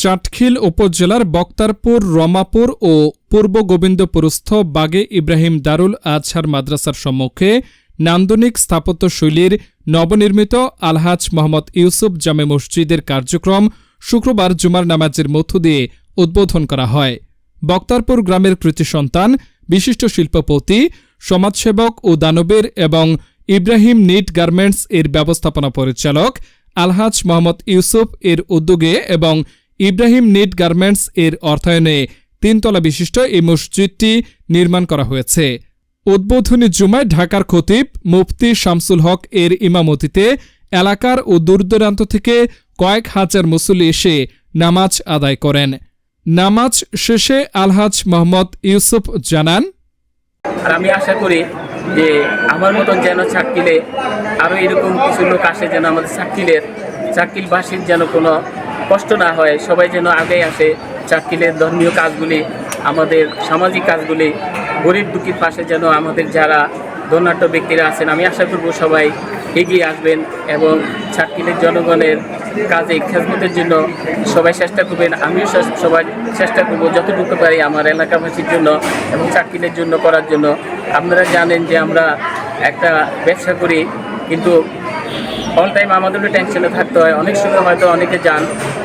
চাটখিল উপজেলার বক্তারপুর, রমাপুর ও পূর্ব গোবিন্দপুরস্থ বাগে ইব্রাহিম দারুল আজহার মাদ্রাসার সম্মুখে নান্দনিক স্থাপত্যশৈলীর নবনির্মিত আলহাজ মোহাম্মদ ইউসুফ জামে মসজিদের কার্যক্রম শুক্রবার জুমার নামাজের মধ্য দিয়ে উদ্বোধন করা হয়। বক্তারপুর গ্রামের কৃতি সন্তান, বিশিষ্ট শিল্পপতি, সমাজসেবক ও দানবের এবং ইব্রাহিম নিট গার্মেন্টস এর ব্যবস্থাপনা পরিচালক আলহাজ মোহাম্মদ ইউসুফ এর উদ্যোগে এবং ইব্রাহিম নিট গার্মেন্টস এর অর্থায়নে তিনতলা বিশিষ্ট এই মসজিদটি নির্মাণ করা হয়েছে। উদ্বোধনী জুমায় ঢাকার খতিব মুফতি শামসুল হক এর ইমামতিতে এলাকার ও দূরদূরান্ত থেকে কয়েক হাজার মুসল্লি এসে নামাজ আদায় করেন। নামাজ শেষে আলহাজ মোহাম্মদ ইউসুফ জানান আমি আশা করি যে আমার মতন যেন চাককিলে আরও এরকম কিছু লোক আসে যেন আমাদের চাককিলের চাককিলবাসীর যেন কোনো কষ্ট না হয়, সবাই যেন আগে আসে। চাককিলের ধর্মীয় কাজগুলি, আমাদের সামাজিক কাজগুলি, গরিব দুঃখীর পাশে যেন আমাদের যারা ধনাঢ্য ব্যক্তিরা আছেন, আমি আশা করব সবাই এগিয়ে আসবেন এবং চাককিলের জনগণের কাজে খেজমতের জন্য সবাই চেষ্টা করবেন। আমিও সবাই চেষ্টা করব যতটুকু পারি আমার এলাকাবাসীর জন্য এবং চাকরির জন্য করার জন্য। আপনারা জানেন যে আমরা একটা ব্যবসা করি, কিন্তু অল টাইম আমাদেরও টেনশনে থাকতে হয়। অনেক সময় হয়তো অনেকে যান,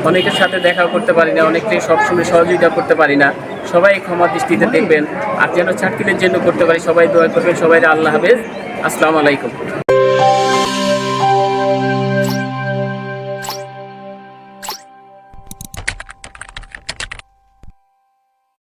অনেকের সাথে দেখাও করতে পারি না অনেককে সবসময় সহযোগিতা করতে পারি না। সবাই ক্ষমা দৃষ্টিতে দেখবেন। আর যেন চাকরিদের জন্য করতে পারি, সবাই দোয়া করবেন, সবাই আল্লাহ হাফেজ। আসসালামু আলাইকুম।